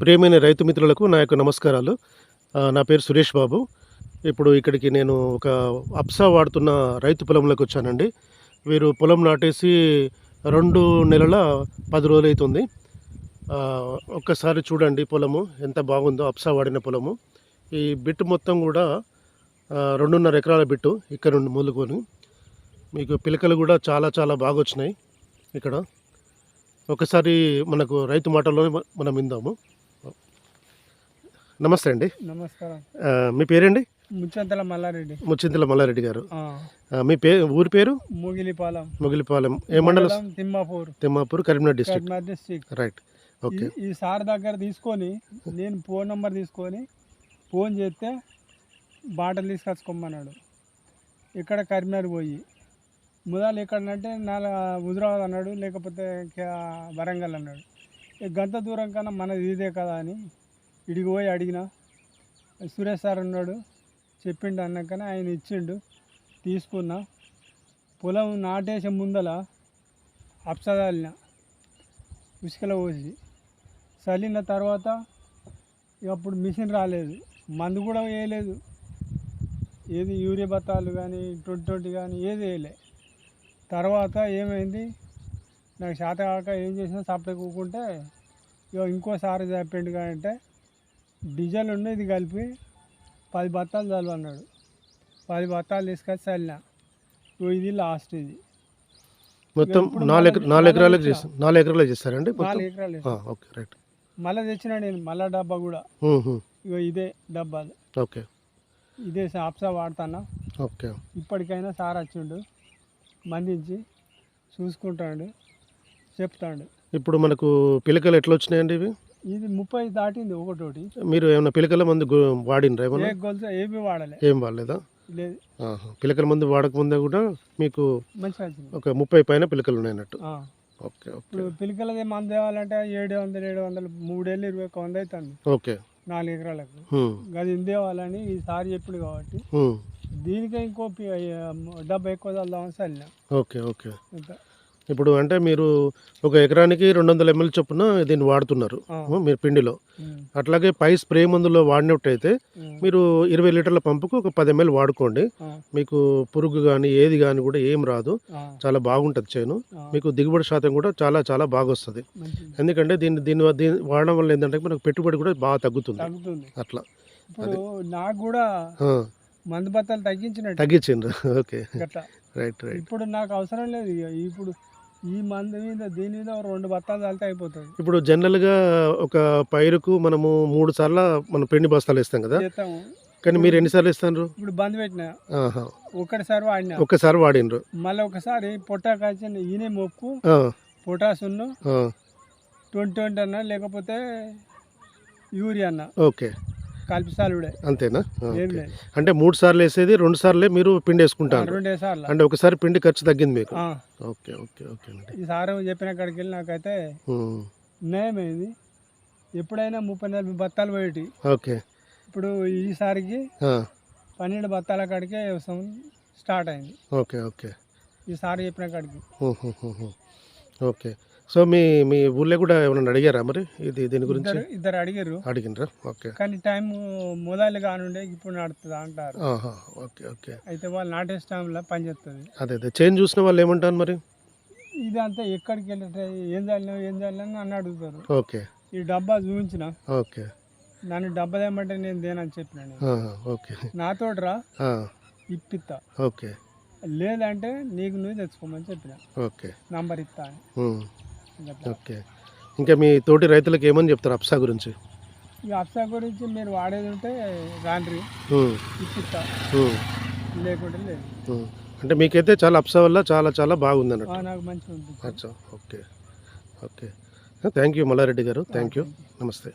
ప్రియమైన రైతు మిత్రులకు నా యొక్క నమస్కారాలు. నా పేరు సురేష్ బాబు. ఇప్పుడు ఇక్కడికి నేను ఒక అప్సా వాడుతున్న రైతు పొలంలోకి వచ్చానండి. వీరు పొలం నాటేసి రెండు నెలల పది రోజులు అవుతుంది ఒక్కసారి చూడండి పొలము ఎంత బాగుందో అప్సా వాడిన పొలము. ఈ బిట్టు మొత్తం కూడా రెండున్నర ఎకరాల బిట్టు ఇక్కడ నుండి మూలుకొని. మీకు పిలకలు కూడా చాలా చాలా బాగా వచ్చినాయి ఇక్కడ. ఒకసారి మనకు రైతు మాటల్లోనే మనం విందాము. నమస్తే అండి. నమస్కారం. మీ పేరండి? ముచ్చంతల మల్లారెడ్డి. ముచ్చింతల మల్లారెడ్డి గారు. మీ పే ఊరి పేరు? మూగిలిపాలెం. మొగిలిపాలెం. ఏ మండలం? Timmapur. Timmapur Karimnagar district district right okay ఈ- సార్ దగ్గర తీసుకొని నేను ఫోన్ నంబర్ తీసుకొని ఫోన్ చేస్తే బాటలు తీసుకొచ్చుకోమన్నాడు. ఇక్కడ కరీంనగర్ పోయి. ముదాలు ఎక్కడంటే నాలుగు హుజరాబాద్ అన్నాడు లేకపోతే వరంగల్ అన్నాడు. గంట దూరం కన్నా మనది ఇదే కదా అని ఇడికి పోయి అడిగిన సురేష్ సార్ ఉన్నాడు చెప్పిండు అన్నాకనే ఆయన ఇచ్చిండు తీసుకున్నా. పొలం నాటేసే ముందల అప్సదాలిన ఉసుకలో పోసి చల్లిన తర్వాత ఇక అప్పుడు మిషన్ రాలేదు మందు కూడా వేయలేదు. ఏది యూరియా బత్తాలు కానీ ట్వంటీ ట్వంటీ కానీ ఏది వేయలే. తర్వాత ఏమైంది నాకు శాత కాక ఏం చేసినా సప్లై కూకుంటే ఇక ఇంకోసారి చెప్పిండు అంటే డీజిల్ ఉండి ఇది కలిపి పది బత్తాలు చల్లు అన్నాడు. పది బత్తాలు తీసుకొచ్చి చల్లిన. ఇది లాస్ట్ ఇది. మొత్తం నాలుగు నాలుగు ఎకరాలకు నాలుగు ఎకరాలకు చేస్తారండి నాలుగు ఎకరాలు ఓకే రైట్. మళ్ళీ తెచ్చిన నేను మళ్ళా డబ్బా కూడా. ఇగో ఇదే డబ్బాలు ఓకే. ఇదే సాప్సా వాడుతున్నా. ఓకే. ఇప్పటికైనా సార్ వచ్చిండు. మందించి చూసుకుంటాడు. చెప్తాడు. ఇప్పుడు మనకు పిలకలు ఎట్లా వచ్చినాయండి ఇవి? ఇది ముప్పై దాటింది ఒకటోటి. మీరు ఏమైనా పిలకల మందు వాడినరా ఏ ఏమన్నా గొలుసు ఏమీ వాడలే. ఏం వాడలేదా? లేదు. పిలకల మందు వాడకముందే కూడా మీకు మంచిగా ఒక ముప్పై పైన పిలకలు ఉన్నాయన్నట్టు. ఓకే ఇప్పుడు పిల్లకలది మంది తేవాలంటే ఏడు వందలు ఏడు వందలు మూడేళ్ళు ఇరవై ఒక వంద అవుతుంది ఓకే. నాలుగు ఎకరాలకు. అది ఇందేవాలని ఈసారి చెప్పుడు కాబట్టి. దీనికే ఇంకో డబ్బా ఎక్కువ చల్దామని చల్లిన ఓకే ఓకే. ఇప్పుడు అంటే మీరు ఒక ఎకరానికి రెండు వందల ఎంఎల్ చొప్పున దీన్ని వాడుతున్నారు మీరు పిండిలో. అట్లాగే పై స్ప్రే మందులో వాడినట్టయితే మీరు ఇరవై లీటర్ల పంపుకు ఒక పది ఎంఎల్ వాడుకోండి. మీకు పురుగు కానీ ఏది కానీ కూడా ఏం రాదు. చాలా బాగుంటుంది చేను. మీకు దిగుబడి శాతం కూడా చాలా చాలా బాగా వస్తుంది ఎందుకంటే దీన్ని దీని దీన్ని వాడడం వల్ల ఏంటంటే మనకు పెట్టుబడి కూడా బాగా తగ్గుతుంది. అట్లా. నాకు కూడా మందు బత్తాలు తగ్గించిండ్రు. ఓకే. Right right. ఇప్పుడు నాకు అవసరం లేదు ఇప్పుడు ఈ మందు మీద దీని మీద రెండు బత్తాలు చల్లితే అయిపోతుంది. ఇప్పుడు జనరల్గా ఒక పైరుకు మనము మూడు సార్లు మన పిండి బస్తాలు ఇస్తాం కదా? చేస్తాము. కానీ మీరు ఎన్నిసార్లు ఇస్తారు ఇప్పుడు బంద్ పెట్టిన. ఆహా. ఒక్కటిసారి వాడినా. ఒక్కసారి వాడినరు. మళ్ళీ ఒకసారి పొట్టా కాల్చిన ఈయనే మొక్కు ఆ, పొటాస్ ఆ, ట్వంటీ ట్వంటీ అన్న లేకపోతే యూరియా అన్న. ఓకే. కల్పిసాలుడే అంతేనా? ఏం. లేదు. అంటే మూడు సార్లు వేసేది రెండు సార్లే మీరు పిండి వేసుకుంటారు రెండే సార్లు. అంటే ఒకసారి పిండి ఖర్చు తగ్గింది మీకు? ఆ, ఓకే ఓకే ఓకే అండి. ఈ సారు చెప్పిన కాడికి వెళ్ళి నాకైతే ఉమ్, నయమైంది ఎప్పుడైనా ముప్పై నలభై బత్తాలు పోయేటి. ఓకే. ఇప్పుడు ఈసారికి ఆ, పన్నెండు బత్తాల కాడికే వ్యవసాయం స్టార్ట్ అయింది. Okay okay. ఈసారి చెప్పిన కాడికి. ఓకే. సో మీ మీ ఊళ్ళో కూడా ఏమైనా అడిగారా మరి? ఇది దీని గురించి? ఇద్దరు ఇద్దరు అడిగారు. అడిగినరా ఓకే. కానీ టైం మొదలు కానుండే ఇప్పుడు నడుస్తుంది అంటారు. ఆహా ఓకే ఓకే. అయితే వాళ్ళు నాటేస్ టైంలో పనిచేస్తుంది అదే అదే. చేంజ్ చూసిన వాళ్ళు ఏమంటారు మరి? ఇదంతా ఎక్కడికి వెళ్ళే ఏం చల్లినావు ఏం చల్లినా నన్ను అడుగుతారు. ఓకే. ఈ డబ్బా చూపించిన. ఓకే. నన్ను డబ్బా తెమ్మంటే నేను దేనని చెప్పిన నేను. ఆహా, ఓకే. నాతోటి రా ఆ, ఇప్పిస్తా ఓకే. లేదంటే నీకు నువ్వు తెచ్చుకోమని చెప్పిన. ఓకే. నంబర్ ఇస్తా. ఓకే. ఇంకా మీ తోటి రైతులకు ఏమని చెప్తారు అప్సా గురించి? ఈ అప్సా గురించి మీరు వాడేది ఉంటే రాండ్రి. ఇప్పిస్తా. లేకుంటే లేదు. అంటే మీకైతే చాలా అప్సా వల్ల చాలా చాలా బాగుంది అన్నట్టు. నాకు మంచిగా ఉంటుంది. అచ్చా. Okay. Okay. Thank you Mallareddy గారు. Thank you. నమస్తే.